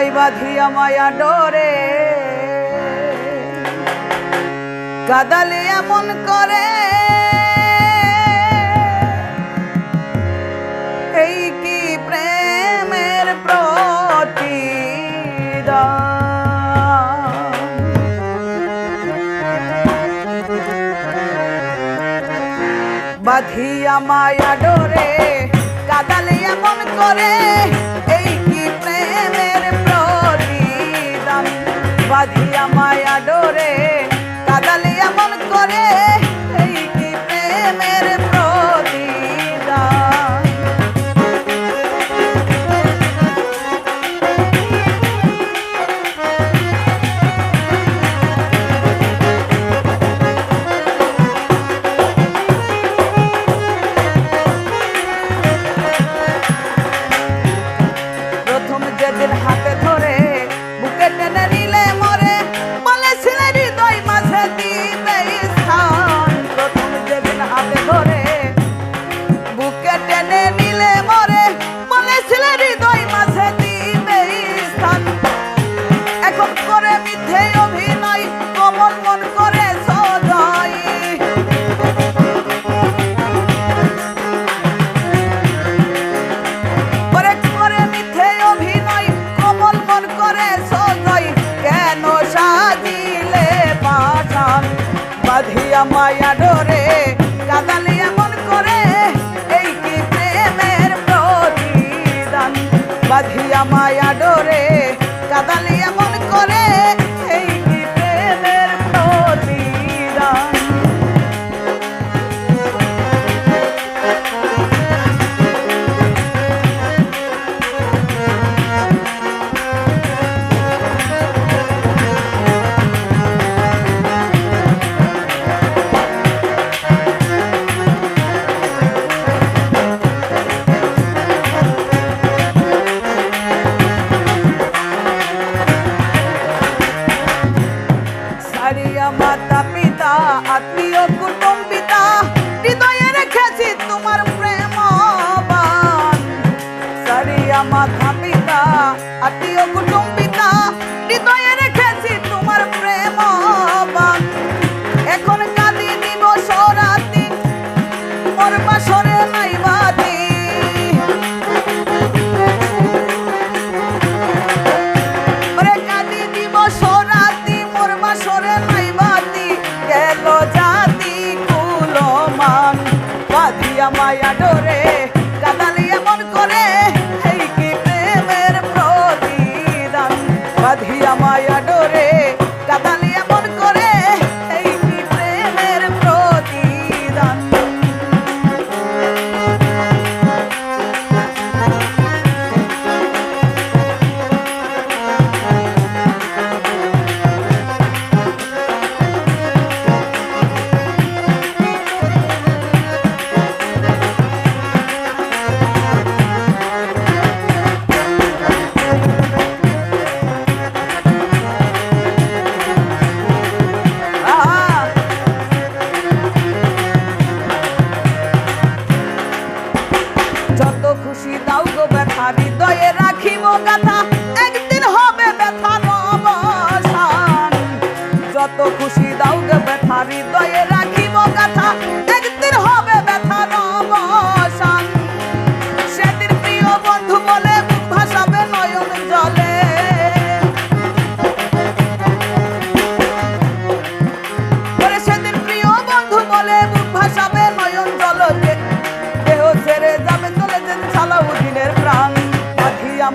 তোমায় বাঁধিয়া মায়া ডরে। কাদালে এমন করে। এই কি প্রেমের প্রতি বাঁধিয়া মায়া ডরে, কাদালে এমন করে। বাজিয়া মায়া ডোরে কাদালি এমন করে এই কি প্রেমের প্রথম যেদিন হাত বাঁধিয়া মায়া ডরে কাদালি এমন করে এই কি প্রেমের প্রতিদান? বাঁধিয়া মায়া ডরে কাদালি প্রিয় কুটুম্বিতা হৃদয়ে রেখেছি তোমার প্রেম এখন কাঁদি দিব সরাতি বাসরে নাই বাতি। কথা